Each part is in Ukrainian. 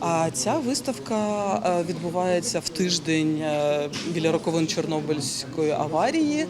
А ця виставка е, відбувається в тиждень е, біля роковин Чорнобильської аварії е,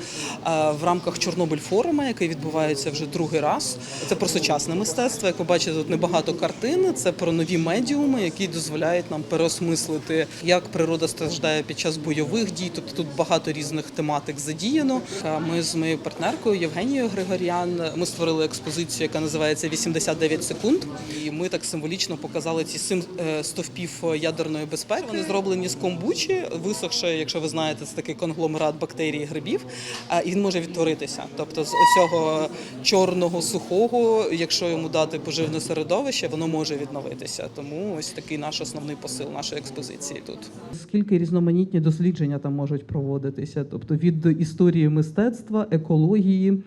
в рамках Чорнобиль форуму, який відбувається вже другий раз. Це про сучасне мистецтво. Як ви бачите, тут небагато картин. Це про нові медіуми, які дозволяють нам переосмислити, як природа страждає під час бойових дій. Тобто тут багато різних тематик задіяно. Ми з моєю партнеркою Євгенією Григоріан ми створили експозицію, яка називається «89 секунд. І ми так символічно показали ці сім е, стовпів ядерної безпеки. Вони зроблені з комбучі, висохше, якщо ви знаєте, це такий конгломерат бактерій і грибів. А, І він може відтворитися. Тобто з оцього чорного сухого, якщо йому дати поживне середовище, воно може відновитися. Тому ось такий наш основний посил нашої експозиції тут. Скільки різноманітні дослідження там можуть проводитися? Тобто від історії мистецтва, екології.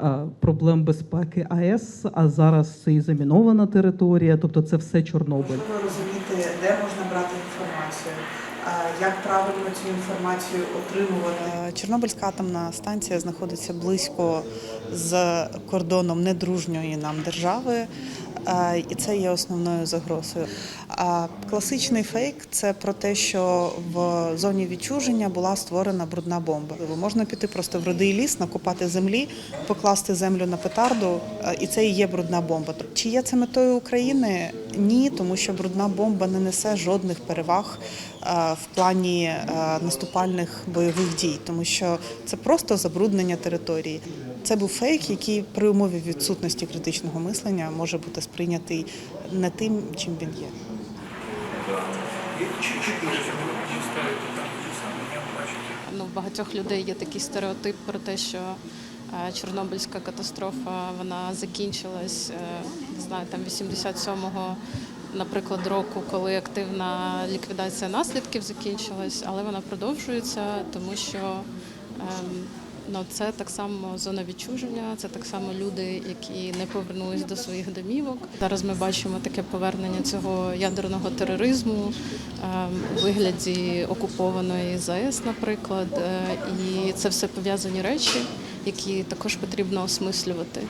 е, Проблем безпеки АЕС, а зараз це і замінована територія, тобто це все Чорнобиль. Важливо де можна брати інформацію, як правильно цю інформацію отримувати. Е, Чорнобильська атомна станція знаходиться близько з кордоном недружньої нам держави, і це є основною загрозою. А класичний фейк це про те, що в зоні відчуження була створена брудна бомба. Можна піти просто в родий ліс, накопати землі, покласти землю на петарду, і це і є брудна бомба. Чи є це метою України? Ні, тому що брудна бомба не несе жодних переваг в плані наступальних бойових дій, тому що це просто забруднення території. Це був фейк, який при умові відсутності критичного мислення може бути сприйнятий не тим, чим він є. Ну, в багатьох людей є такий стереотип про те, що е, Чорнобильська катастрофа вона закінчилась, е, не знаю, там 87-го, наприклад, року, коли активна ліквідація наслідків закінчилась, але вона продовжується, тому що ем, ну, це так само зона відчуження, це так само люди, які не повернулись до своїх домівок. Зараз ми бачимо таке повернення цього ядерного тероризму ем, у вигляді окупованої ЗАЕС, наприклад, Е, і це все пов'язані речі, які також потрібно осмислювати.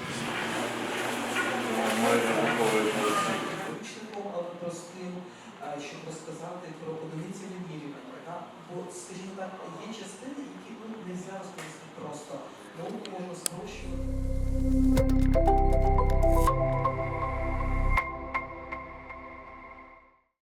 простим, щоб розказати про одиниці вимірювання. Бо, скажімо так, є частини, які